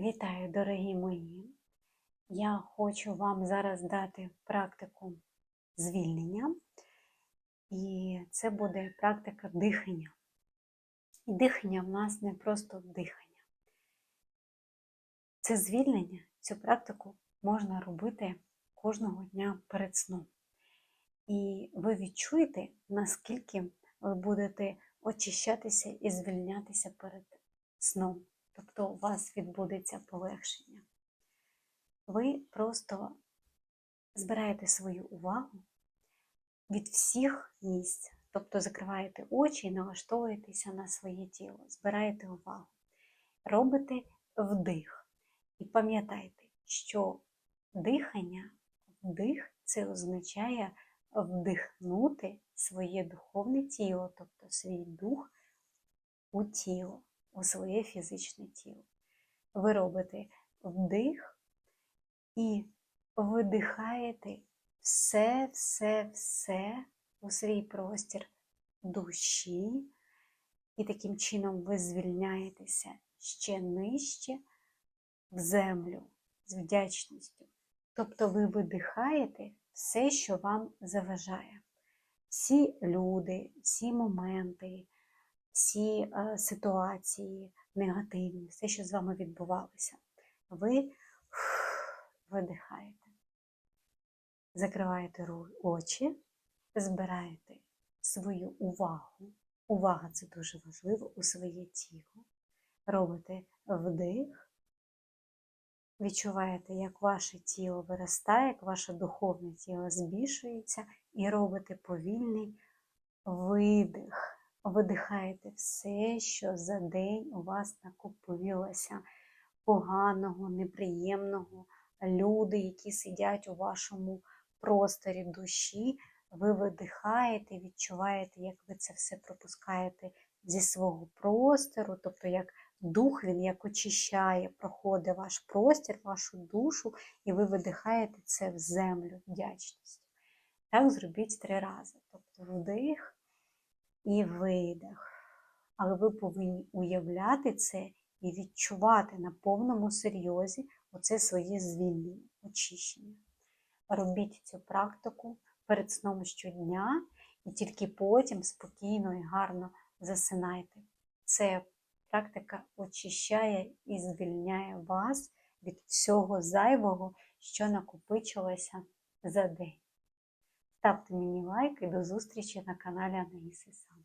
Вітаю, дорогі мої! Я хочу вам зараз дати практику звільнення, і це буде практика дихання. І дихання в нас не просто дихання. Це звільнення, цю практику можна робити кожного дня перед сном. І ви відчуєте, наскільки ви будете очищатися і звільнятися перед сном. Тобто у вас відбудеться полегшення. Ви просто збираєте свою увагу від всіх місць, тобто закриваєте очі і налаштовуєтеся на своє тіло, збираєте увагу, робите вдих. І пам'ятайте, що дихання, вдих це означає вдихнути своє духовне тіло, тобто свій дух у тіло у своє фізичне тіло. Ви робите вдих і видихаєте все, все, все у свій простір душі, і таким чином ви звільняєтеся ще нижче в землю з вдячністю. Тобто ви видихаєте все, що вам заважає. Всі люди, всі моменти, всі е, ситуації негативні, все, що з вами відбувалося, ви видихаєте, закриваєте очі, збираєте свою увагу. Увага це дуже важливо у своє тіло. Робите вдих, відчуваєте, як ваше тіло виростає, як ваше духовне тіло збільшується, і робите повільний видих видихаєте все, що за день у вас накопилося поганого, неприємного, люди, які сидять у вашому просторі душі, ви видихаєте, відчуваєте, як ви це все пропускаєте зі свого простору, тобто як дух він як очищає, проходить ваш простір, вашу душу, і ви видихаєте це в землю, вдячність. Так зробіть три рази. Тобто вдих і видих. Але ви повинні уявляти це і відчувати на повному серйозі оце своє звільнення, очищення. Робіть цю практику перед сном щодня, і тільки потім спокійно і гарно засинайте. Це практика очищає і звільняє вас від всього зайвого, що накопичилося за день. Ставте мені лайк і до зустрічі на каналі Анаїси Сам.